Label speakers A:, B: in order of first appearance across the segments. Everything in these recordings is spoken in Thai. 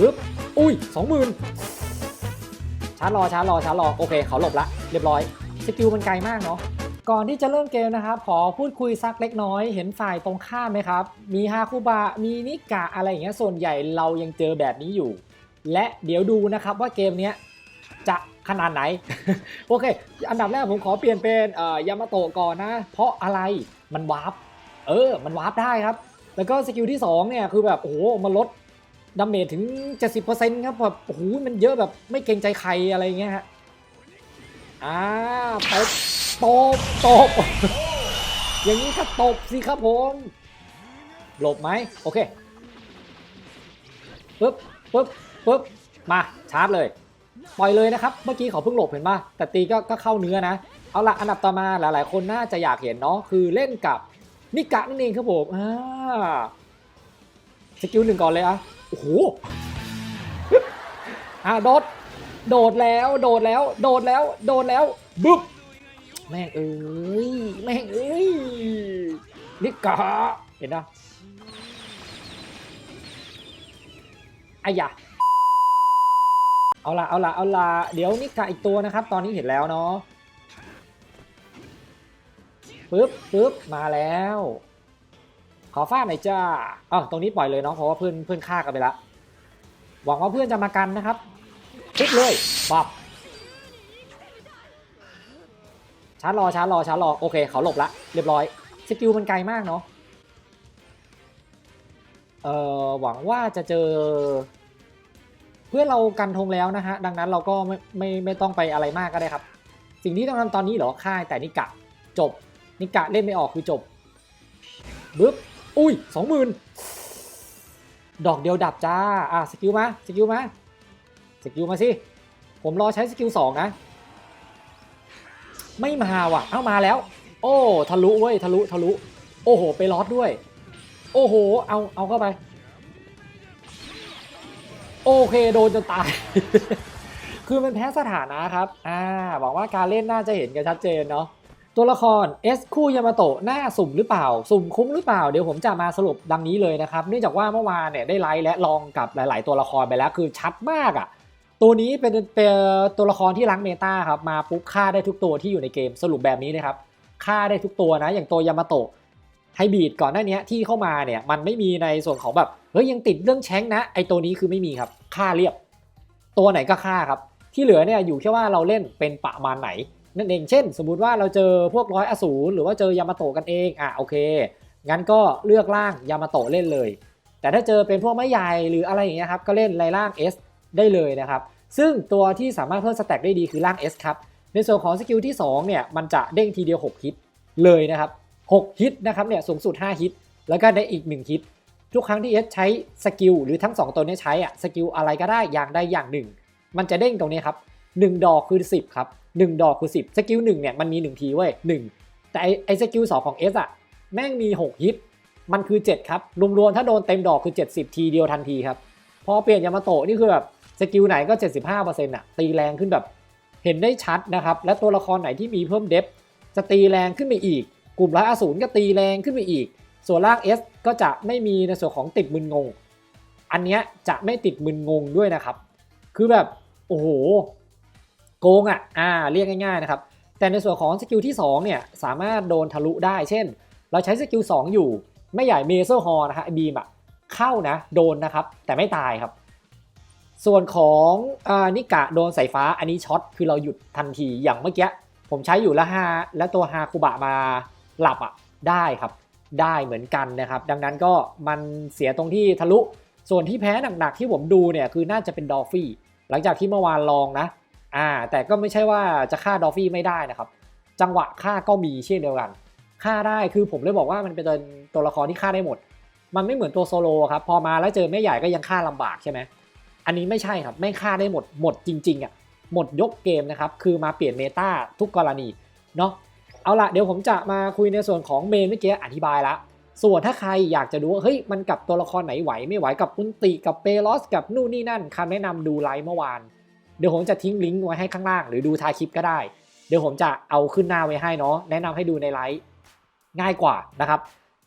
A: บึ๊บ อุ้ยสองหมื่นชาร์จรอชาร์จรอชาร์จรอ โอเค เขาหลบละ เรียบร้อย สกิลมันไกลมากเนาะ ก่อนที่จะเริ่มเกมนะครับ ขอพูดคุยสักเล็กน้อย เห็นฝ่ายตรงข้ามไหมครับ มีฮาคุบะ มีนิกะอะไรอย่างเงี้ย ส่วนใหญ่เรายังเจอแบบนี้อยู่ และเดี๋ยวดูนะครับว่าเกมเนี้ยจะขนาดไหน โอเค อันดับแรกผมขอเปลี่ยนเป็นยามาโตะก่อนนะ เพราะอะไร มันวาร์ป เออ มันวาร์ปได้ครับ แล้วก็สกิลที่2เนี่ยคือแบบโอ้โหมันลด ดาเมจถึง 70%ครับแบบโอ้โหมันเยอะแบบไม่เกรงใจใครอะไรเงี้ยฮะอ่าตบตบตบอย่างนี้ก็ตบสิครับผมหลบไหมโอเคปึ๊บปึ๊บปึ๊บมาชาร์จเลยปล่อยเลยนะครับ เมื่อกี้เขาเพิ่งหลบเห็นป่ะแต่ตีก็ก็เข้าเนื้อนะ เอาละอันดับต่อมาหลายๆ คนน่าจะอยากเห็นเนาะคือเล่นกับนิกะนั่นเองครับผมอ่าสกิลหนึ่งก่อนเลยอะ อ้โหอ่าโดด โดดแล้ว โดดแล้ว โดดแล้ว โดดแล้ว บึ๊บ แม่งเอ้ย แม่งเอ้ยนิกะเห็นนะอายะเอาละเอาละเอาละเดี๋ยวนิกะอีกตัวนะครับ ตอนนี้เห็นแล้วเนาะปึ๊บปึ๊บมาแล้ว ขอฟาดหน่อยจ้าอ๋อตรงนี้ปล่อยเลยเนาะเพราะว่าเพื่อนเพื่อนฆ่ากันไปละหวังว่าเพื่อนจะมากันนะครับปุ๊บเลยปับชาร์จรอชาร์จรอชาร์จรอโอเคเขาหลบละเรียบร้อยสกิลมันไกลมากเนาะเอ่อหวังว่าจะเจอ เพื่อเรากันธงแล้วนะฮะดังนั้นเราก็ไม่ไม่ไม่ต้องไปอะไรมากก็ได้ครับ สิ่งที่ต้องทำตอนนี้เหรอค่ายแต่นิกะจบนิกะเล่นไม่ออกคือจบบึ๊บ อุ้ยสองหมื่นดอกเดียวดับจ้า อะสกิลมาสกิลมาสกิลมาสิ ผมรอใช้สกิลสองนะ ไม่มาว่ะ เอ้ามาแล้ว โอ้ทะลุเว้ยทะลุทะลุ โอ้โห ไปลอดด้วย โอ้โห เอาเอาเข้าไป โอเคโดนจนตาย คือมันแพ้สถานะครับ อ่าหวังว่าการเล่นน่าจะเห็นกันชัดเจนเนาะ ตัวละครเอสคู่ยามาโตะหน้าสุ่มหรือเปล่า สุ่มคุ้มหรือเปล่า เดี๋ยวผมจะมาสรุปดังนี้เลยนะครับ เนื่องจากว่าเมื่อวานเนี่ยได้ไลฟ์และลองกับหลาย ๆ ตัวละครไปแล้วคือชัดมากอะ่ะ ตัวนี้เป็นเป็นตัวละครที่ล้างเมตาครับ มาปุ๊บฆ่าได้ทุกตัวที่อยู่ในเกมสรุปแบบนี้นะครับฆ่าได้ทุกตัวนะ อย่างตัวยามาโตะไฮบีดก่อนหน้านี้ที่เข้ามาเนี่ยมันไม่มีในส่วนของแบบเฮ้ยยังติดเรื่องแช้งนะ ไอตัวนี้คือไม่มีครับฆ่าเรียบ ตัวไหนก็ฆ่าครับ ที่เหลือเนี่ยอยู่แค่ว่าเราเล่นเป็นประมาณไหน นั่นเองเช่น สมมุติว่าเราเจอพวกร้อยอสูรหรือว่าเจอยามาโตะกันเองอะโอเค งั้นก็เลือกร่างยามาโตะเล่นเลย แต่ถ้าเจอเป็นพวกไม้ใหญ่หรืออะไรอย่างเงี้ยครับก็เล่นในร่าง S ได้เลยนะครับซึ่งตัวที่สามารถเพิ่มสแต็กได้ดีคือร่าง S ครับในส่วนของสกิลที่2เนี่ยมันจะเด้งทีเดียว 6 ฮิตเลยนะครับ 6 ฮิตนะครับเนี่ยสูงสุด 5 ฮิต แล้วก็ได้อีก 1 ฮิต ทุกครั้งที่ S ใช้สกิลหรือทั้ง 2 ตัวนี้ใช้อะสกิลอะไรก็ได้อย่างใดอย่างหนึ่ง มันจะเด้งตรงนี้ครับ 1 ดอกคือ 10 ครับ 1 ดอกคือ 10 สกิล1เนี่ยมันมี 1 ทีเว้ย1แต่ไอไอสกิล2ของ S อะแม่งมี 6 ฮิต มันคือ 7 ครับ รวมๆถ้าโดนเต็มดอกคือ 70 ทีเดียวทันทีครับ พอเปลี่ยนยามาโตะนี่คือแบบสกิลไหนก็ 75%อะตีแรงขึ้นแบบเห็นได้ชัดนะครับ และตัวละครไหนที่มีเพิ่มเดฟจะตีแรงขึ้นไปอีก กลุ่มร้ายอสูรก็ตีแรงขึ้นไปอีก ส่วนล่าง S ก็จะไม่มีในส่วนของติดมึนงง อันเนี้ยจะไม่ติดมึนงงด้วยนะครับ คือแบบโอ้โห โกงอะอ่าเรียกง่ายๆนะครับแต่ในส่วนของสกิลที่2เนี่ยสามารถโดนทะลุได้ เช่น เราใช้สกิล2อยู่ไม่ใหญ่เมเซอร์ฮอนะฮะบีมอะเข้านะโดนนะครับแต่ไม่ตายครับ ส่วนของอานิกะโดนสายฟ้าอันนี้ช็อตคือเราหยุดทันทีอย่างเมื่อกี้ผมใช้อยู่แล้วฮาแล้วตัวฮาคุบะมาหลับอะได้ครับ ได้เหมือนกันนะครับ ดังนั้นก็มันเสียตรงที่ทะลุส่วนที่แพ้หนักๆที่ผมดูเนี่ยคือน่าจะเป็นดอฟฟี่หลังจากที่เมื่อวานลองนะ อ่าแต่ก็ไม่ใช่ว่าจะฆ่าดอฟฟี่ไม่ได้นะครับ จังหวะฆ่าก็มีเช่นเดียวกันฆ่าได้คือผมเลยบอกว่ามันเป็นตัวละครที่ฆ่าได้หมด มันไม่เหมือนตัวโซโลครับพอมาแล้วเจอแม่ใหญ่ก็ยังฆ่าลำบากใช่ไหมอันนี้ไม่ใช่ครับไม่ฆ่าได้หมดหมดจริงๆอะหมดยกเกมนะครับคือมาเปลี่ยนเมตาทุกกรณีเนาะเอาละเดี๋ยวผมจะมาคุยในส่วนของเมนเมื่อกี้อธิบายละส่วนถ้าใครอยากจะดูว่าเฮ้ยมันกับตัวละครไหนไหวไม่ไหวกับอุนติกับเปโลสกับนู่นนี่นั่นคำแนะนำดูไลฟ์เมื่อวาน เดี๋ยวผมจะทิ้งลิงก์ไว้ให้ข้างล่าง หรือดูท้ายคลิปก็ได้ เดี๋ยวผมจะเอาขึ้นหน้าไว้ให้เนาะแนะนำให้ดูในไลฟ์ง่ายกว่านะครับ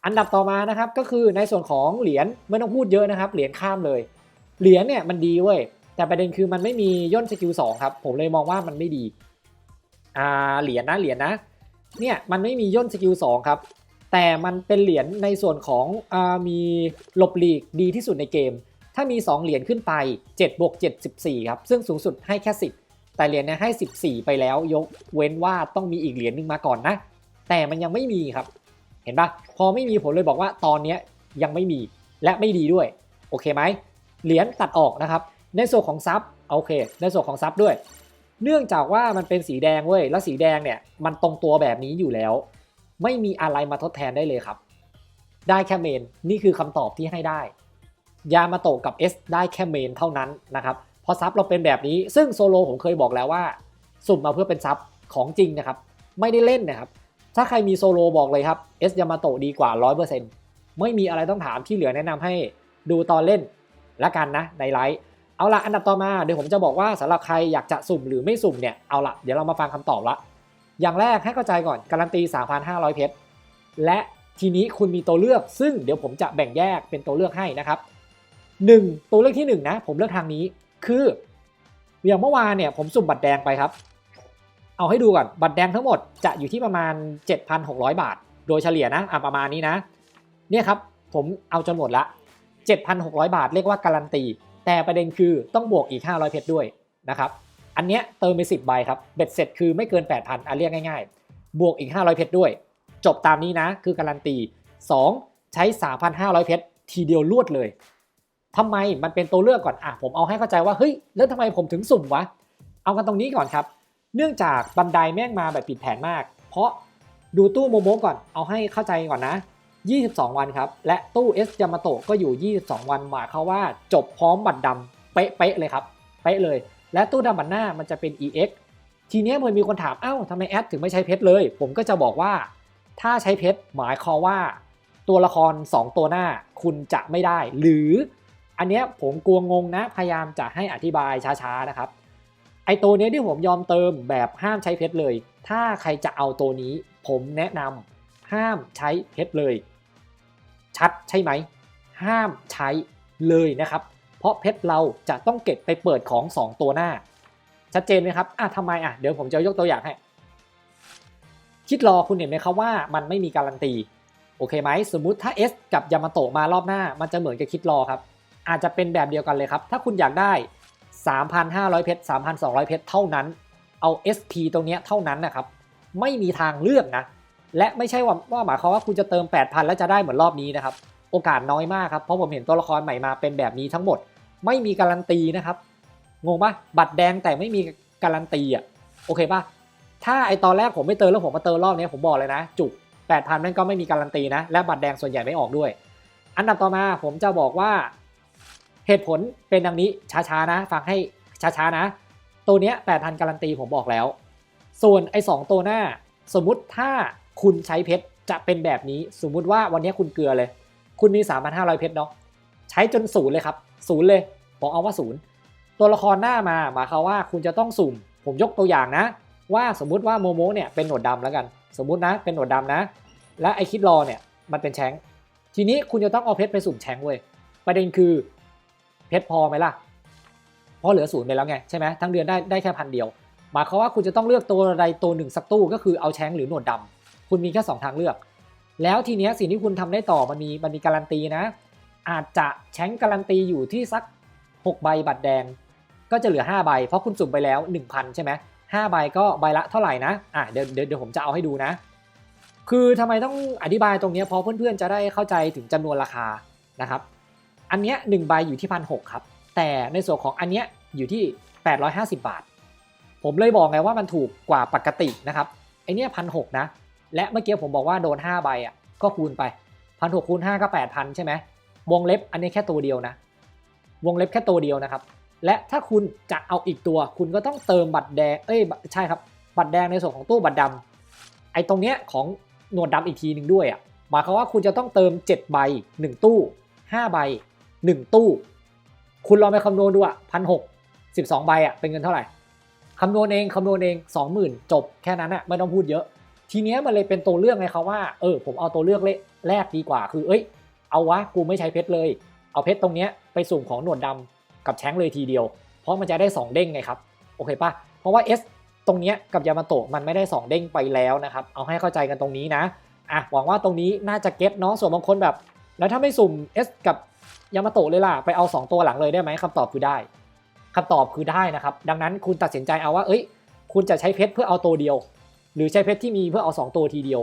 A: อันดับต่อมานะครับก็คือในส่วนของเหรียญไม่ต้องพูดเยอะนะครับ เหรียญข้ามเลย เหรียญเนี่ยมันดีเว้ยแต่ประเด็นคือมันไม่มีย่นสกิลสองครับผมเลยมองว่ามันไม่ดีอ่าเหรียญนะเหรียญนะเนี่ยมันไม่มีย่นสกิลสองครับแต่มันเป็นเหรียญในส่วนของอามีหลบหลีกดีที่สุดในเกม ถ้ามี 2 เหรียญขึ้นไป7บวก7 14ครับซึ่งสูงสุดให้แค่ 10 แต่เหรียญเนี่ยให้ 14 ไปแล้วยกเว้นว่าต้องมีอีกเหรียญนึงมาก่อนนะ แต่มันยังไม่มีครับ เห็นปะพอไม่มีผมเลยบอกว่าตอนนี้ยยังไม่มีและไม่ดีด้วย โอเคไหมเหรียญตัดออกนะครับ ในส่วนของซับโอเค ในส่วนของซับด้วย เนื่องจากว่ามันเป็นสีแดงเว้ยแล้วสีแดงเนี่ยมันตรงตัวแบบนี้อยู่แล้ว ไม่มีอะไรมาทดแทนได้เลยครับ ได้แค่เมนนี่คือคำตอบที่ให้ได้ ยามาโตกับ S ได้แค่เมนเท่านั้นนะครับพราะซับเราเป็นแบบนี้ซึ่งโซโลผมเคยบอกแล้วว่า สุ่มมาเพื่อเป็นซับของจริงนะครับ ไม่ได้เล่นนะครับ ถ้าใครมีโซโลบอกเลยครับ S ยามาโตดีกว่า 100%ไม่มีอะไรต้องถามที่เหลือแนะนำให้ดูตอนเล่นละกันนะในไลฟ์เอาละอันดับต่อมาเดี๋ยวผมจะบอกว่าสำหรับใครอยากจะสุ่มหรือไม่สุ่มเนี่ยเอาละเดี๋ยวเรามาฟังคำตอบละอย่างแรกให้เข้าใจก่อนการันตี 3,500 เพชรและทีนี้คุณมีตัวเลือกซึ่งเดี๋ยวผมจะแบ่งแยกเป็นตัวเลือกให้นะครับ 1 ตัวเลือกที่ 1 นะ ผมเลือกทางนี้คืออย่างเมื่อวานเนี่ยผมสุ่มบัตรแดงไปครับ เอาให้ดูก่อนบัตรแดงทั้งหมดจะอยู่ที่ประมาณ 7,600 บาท โดยเฉลี่ยนะอะประมาณนี้นะ เนี่ยครับผมเอาจนหมดละ 7,600 บาทเรียกว่าการันตี แต่ประเด็นคือต้องบวกอีก 500 เพชรด้วยนะครับอันเนี้ยเติมไป10ใบครับเบ็ดเสร็จคือไม่เกิน 8,000อะเรียกง่าย ๆ บวกอีก 500 เพชรด้วย จบตามนี้นะคือการันตี 2 ใช้ 3,500 เพชรทีเดียวลวดเลย ทำไมมันเป็นตัวเลือกก่อนอะผมเอาให้เข้าใจว่าเฮ้ยแล้วทำไมผมถึงสุ่มวะเอากันตรงนี้ก่อนครับ เนื่องจากบันไดแม่งมาแบบผิดแผนมาก เพราะดูตู้โมโมก่อนเอาให้เข้าใจก่อนนะ 22 วันครับ และตู้ S ยามาโตะก็อยู่ 22 วันหมายเขาว่าจบพร้อมบัตรดำเป๊ะๆเลยครับเป๊ะเลย และตู้ดำบัตรหน้ามันจะเป็น EX ทีนี้มันมีคนถามเอ้าทำไมแอดถึงไม่ใช้เพชรเลย ผมก็จะบอกว่า ถ้าใช้เพชรหมายความว่า ตัวละคร 2 ตัวหน้าคุณจะไม่ได้ หรือ อันเนี้ยผมกลัวงงนะ พยายามจะให้อธิบายช้าๆนะครับ ไอตัวเนี้ยที่ผมยอมเติมแบบห้ามใช้เพชรเลย ถ้าใครจะเอาตัวนี้ ผมแนะนำห้ามใช้เพชรเลย ชัดใช่ไหม ห้ามใช้เลยนะครับ เพราะเพชรเราจะต้องเก็บไปเปิดของ 2 ตัวหน้า ชัดเจนไหมครับอะทำไมอะ เดี๋ยวผมจะยกตัวอย่างให้ คิดรอคุณเห็นไหมครับว่ามันไม่มีการันตี โอเคไหม สมมุติถ้า S กับยามาโตะมารอบหน้า มันจะเหมือนกับคิดรอครับ อาจจะเป็นแบบเดียวกันเลยครับ ถ้าคุณอยากได้ 3,500 เพชร 3,200 เพชรเท่านั้น เอา SP ตรงนี้เท่านั้นนะครับ ไม่มีทางเลือกนะ และไม่ใช่ว่าว่าหมายความว่าคุณจะเติม 8,000 แล้วจะได้เหมือนรอบนี้นะครับ โอกาสน้อยมากครับ เพราะผมเห็นตัวละครใหม่มาเป็นแบบนี้ทั้งหมด ไม่มีการันตีนะครับ งงปะบัตรแดงแต่ไม่มีการันตีอะ โอเคปะถ้าไอตอนแรกผมไม่เติมแล้วผมมาเติมรอบนี้ผมบอกเลยนะ จุก 8,000นั่นก็ไม่มีการันตีนะ และบัตรแดงส่วนใหญ่ไม่ออกด้วย อันดับต่อมาผมจะบอกว่า เหตุผลเป็นดังนี้ช้าๆนะ ฟังให้ช้าๆนะ ตัวเนี้ย8,000การันตีผมบอกแล้ว ส่วนไอ้สองตัวหน้า สมมุติถ้าคุณใช้เพชรจะเป็นแบบนี้ สมมุติว่าวันนี้คุณเกลือเลย คุณมี 3,500 เพชรเนาะ ใช้จนศูนย์เลยครับศูนย์เลยบอกเอาว่าศูนย์ตัวละครหน้ามาหมายความว่าคุณจะต้องสุ่ม ผมยกตัวอย่างนะ ว่าสมมุติว่าโมโมเนี่ยเป็นหนวดดำแล้วกัน สมมุตินะเป็นหนวดดำนะ และไอคิดรอเนี่ยมันเป็นแชงทีนี้คุณจะต้องเอาเพชรไปสุ่มแชงเว้ยประเด็นคือ เพชรพอไหมล่ะเพราะเหลือศูนย์ไปแล้วไงใช่ไหมทั้งเดือนได้ได้แค่พันเดียวหมายความว่าคุณจะต้องเลือกตัวใดตัวหนึ่งสักตู้ก็คือเอาแชงหรือหนวดดำคุณมีแค่สองทางเลือก แล้วทีเนี้ยสิ่งที่คุณทำได้ต่อมันมีมันมีการันตีนะ อาจจะแชงการันตีอยู่ที่สัก 6 ใบบัตรแดง ก็จะเหลือ 5 ใบ เพราะคุณสุ่มไปแล้ว 1,000 ใช่ไหม5ใบก็ใบละเท่าไหร่นะอะเดี๋ยวเดี๋ยวเดี๋ยวผมจะเอาให้ดูนะ คือทำไมต้องอธิบายตรงนี้เพราะเพื่อนๆจะได้เข้าใจถึงจำนวนราคานะครับ อันเนี้ยหนึ่งใบอยู่ที่พันหครับ แต่ในส่วนของอันเนี้ยอยู่ที่ 850 บาท ผมเลยบอกไงว่ามันถูกกว่าปกตินะครับไอเนี้ยพันหนะ และเมื่อกี้ผมบอกว่าโดน 5 ใบอะก็คูณไปพันหคูณ5ก็8,000ใช่ไหมวงเล็บอันนี้แค่ตัวเดียวนะ วงเล็บแค่ตัวเดียวนะครับ และถ้าคุณจะเอาอีกตัว คุณก็ต้องเติมบัตรแดงเอ้ยใช่ครับ บัตรแดงในส่วนของตู้บัตรดำไอ้ตรงเนี้ยของหนวดดำอีกทีหนึ่งด้วยอะหมายความว่าคุณจะต้องเติม 7 ใบ 1 ตู้ 5 ใบ 1 ตู้ คุณลองไปคำนวณดูอะพันหกสิบสองใบอะเป็นเงินเท่าไหร่คำนวณเองคำนวณเอง 20,000 จบแค่นั้นอะไม่ต้องพูดเยอะ ทีเนี้ยมันเลยเป็นตัวเลือกไงครับว่าเออผมเอาตัวเลือกเลแรกดีกว่า คือ เอ้ย เอาวะกูไม่ใช้เพชรเลย เอาเพชรตรงเนี้ยไปสุ่มของหนวดดกับแชงเลยทีเดียว เพราะมันจะได้ 2 เด้งไงครับโอเคปะเพราะว่า S ตรงเนี้ยกับยามาโตะมันไม่ได้ 2 เด้งไปแล้วนะครับเอาให้เข้าใจกันตรงนี้นะอะหวังว่าตรงนี้น่าจะเก็ตเนาะส่วนบางคนแบบ แล้วถ้าไม่สุ่ม S กับ ยามาโตะเลยล่ะ ไปเอา 2 ตัวหลังเลยได้ไหมคำตอบคือได้คำตอบคือได้นะครับ ดังนั้นคุณตัดสินใจเอาว่า เอ้ย คุณจะใช้เพชรเพื่อเอาตัวเดียว หรือใช้เพชรที่มีเพื่อเอา 2 ตัวทีเดียว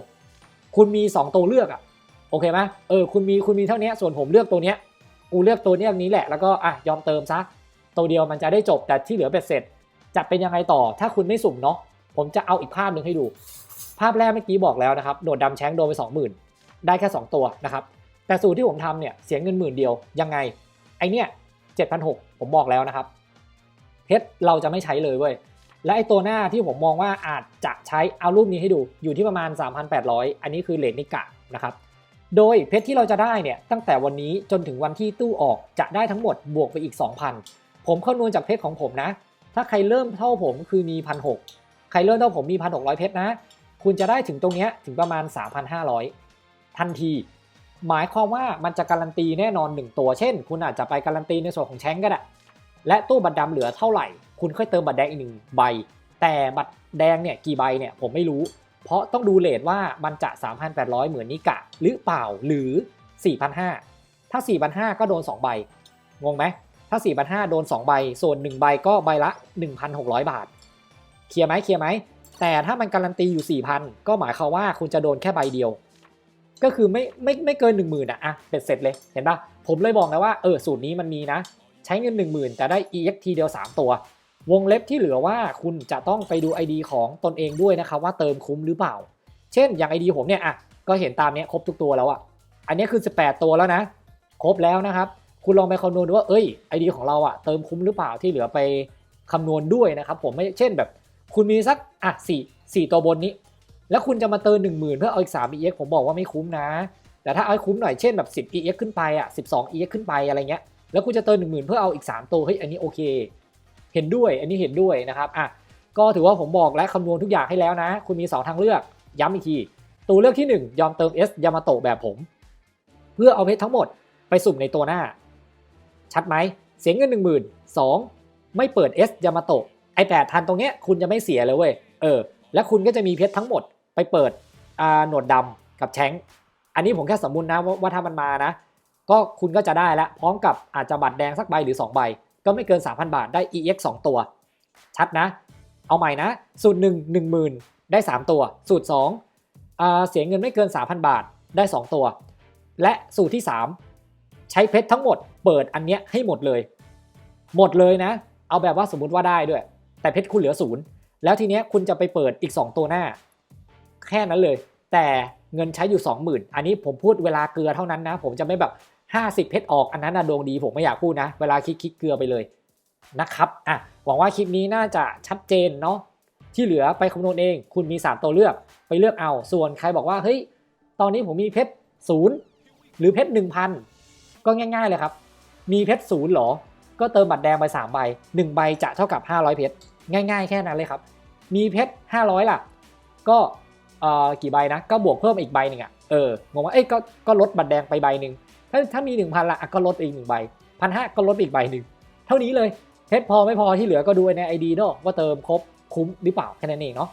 A: คุณมี 2 ตัวเลือกอะโอเคไหมเออ คุณมีคุณมีเท่านี้ส่วนผมเลือกตัวเนี้ย กูเลือกตัวเนี้ยนี้แหละ แล้วก็อะยอมเติมซะ ตัวเดียวมันจะได้จบ แต่ที่เหลือเบ็ดเสร็จ จะเป็นยังไงต่อ ถ้าคุณไม่สุ่มเนาะ ผมจะเอาอีกภาพหนึ่งให้ดู ภาพแรกเมื่อกี้บอกแล้วนะครับ โดดดำแชงโดนไป 20,000 ได้แค่ 2 ตัวนะครับ แต่สูตรที่ผมทำเนี่ยเสียเงินหมื่นเดียวยังไงไอเนี่ย7,600ผมบอกแล้วนะครับเพชรเราจะไม่ใช้เลยเว้ยและไอตัวหน้าที่ผมมองว่าอาจจะใช้เอารูปนี้ให้ดูอยู่ที่ประมาณ 3,800 อันนี้คือเลทนิกะนะครับโดยเพชรที่เราจะได้เนี่ยตั้งแต่วันนี้จนถึงวันที่ตู้ออกจะได้ทั้งหมดบวกไปอีก 2,000 ผมคำนวณจากเพชรของผมนะ ถ้าใครเริ่มเท่าผมคือมี1,600ใครเริ่มเท่าผมมี1,600เพชรนะ คุณจะได้ถึงตรงเนี้ยถึงประมาณ 3,500 ทันที หมายความว่ามันจะการันตีแน่นอน 1 ตัว เช่น คุณอาจจะไปการันตีในส่วนของแชงก็ได้ และตู้บัตรดำเหลือเท่าไหร่ คุณค่อยเติมบัตรแดงอีกหนึ่งใบ แต่บัตรแดงเนี่ยกี่ใบเนี่ยผมไม่รู้ เพราะต้องดูเลทว่ามันจะ 3,800 เหมือนนิกะหรือเปล่าหรือ 4,500 ถ้า 4,500 ก็โดน 2 ใบ งงไหม ถ้า 4,500 โดน 2 ใบ ส่วน 1 ใบก็ใบละ 1,600 บาท เคลียร์ไหมเคลียร์ไหม แต่ถ้ามันการันตีอยู่ 4,000 ก็หมายความว่าคุณจะโดนแค่ใบเดียว ก็คือไม่ไม่ไม่เกิน 10,000อะอะเป็ดเสร็จเลยเห็นปะผมเลยบอกนะว่าเออสูตรนี้มันมีนะ ใช้เงิน 10,000 แต่ได้ EX ทีเดียว 3 ตัว วงเล็บที่เหลือว่าคุณจะต้องไปดู ID ของตนเองด้วยนะครับว่าเติมคุ้มหรือเปล่า เช่นอย่าง ID ผมเนี่ยอะก็เห็นตามเนี้ยครบทุกตัวแล้วอะอันนี้คือ 18 ตัวแล้วนะ ครบแล้วนะครับ คุณลองไปคำนวณดูว่าเอ้ย ID ของเราอะเติมคุ้มหรือเปล่าที่เหลือไปคำนวณด้วยนะครับผมไม่เช่นแบบ คุณมีสักอะสี่สี่ตัวบนนี้ แล้วคุณจะมาเติม1 0,000เพื่อเอาอีกสาม EX ผมบอกว่าไม่คุ้มนะ แต่ถ้าเอาคุ้มหน่อยเช่นแบบ 10 EX ขึ้นไปอะ12 EX ขึ้นไปอะไรเงี้ยแล้วคุณจะเติม1 0,000เพื่อเอาอีก 3 ตัวเฮ้ยอันนี้โอเค เห็นด้วยอันนี้เห็นด้วยนะครับอะก็ถือว่าผมบอกและคำนวณทุกอย่างให้แล้วนะ คุณมี 2 ทางเลือกย้ำอีกที ตัวเลือกที่ 1 ยอมเติม S ยามาโตะแบบผม เพื่อเอาเพชรทั้งหมดไปสุ่มในตัวหน้า ชัดไหมเสียเงิน 1 0,000 2 ไม่เปิด S ยามาโตะไอแปดพันตรงเนี้ยคุณจะไม่เสียเลยเว้ยเออและคุณก็จะมีเพชรทั้งหมด ไปเปิดหนวดดำกับแชงอันนี้ผมแค่สมมุตินะว่าว่าถ้ามันมานะ ก็คุณก็จะได้แล้วพร้อมกับอาจจะบัตรแดงสักใบหรือ 2 ใบ ก็ไม่เกิน 3,000 บาทได้ EX 2 ตัว ชัดนะ เอาใหม่นะ สูตร 1 10,000 ได้ 3 ตัว สูตร2อ่าเสียเงินไม่เกิน 3,000 บาทได้ 2 ตัว และสูตรที่ 3 ใช้เพชรทั้งหมด เปิดอันเนี้ยให้หมดเลย หมดเลยนะ เอาแบบว่าสมมุติว่าได้ด้วย แต่เพชรคุณเหลือศูนย์แล้วทีเนี้ยคุณจะไปเปิดอีก 2 ตัวหน้า แค่นั้นเลย แต่เงินใช้อยู่ 20,000 อันนี้ผมพูดเวลาเกลือเท่านั้นนะ ผมจะไม่แบบ 50 เพชรออกอันนั้นนะดวงดีผมไม่อยากพูดนะ เวลาคลิกคลิกเกลือไปเลยนะครับอะหวังว่าคลิปนี้น่าจะชัดเจนเนาะที่เหลือไปคำนวณเอง คุณมี 3 ตัวเลือกไปเลือกเอา ส่วนใครบอกว่าเฮ้ยตอนนี้ผมมีเพชรศูนย์หรือเพชร1,000ก็ง่ายๆเลยครับ มีเพชรศูนย์หรอ ก็เติมบัตรแดงไป3ใบ1ใบจะเท่ากับ 500 เพชรง่าย ๆ แค่นั้นเลยครับ มีเพชร500ล่ะ ก็ เอ่อกี่ใบนะ ก็บวกเพิ่มอีกใบหนึ่งอะเอองงว่าเอ้ยก็ก็ลดบัตรแดงไปใบหนึ่งถ้าถ้ามี 1,000ละอะก็ลดอีกหนึ่งใบพันห้าก็ลดอีกใบหนึ่งเท่านี้เลยเพชรพอไม่พอที่เหลือก็ดูในไอดีเนาะว่าเติมครบคุ้มหรือเปล่าแค่นั้นเองเนาะ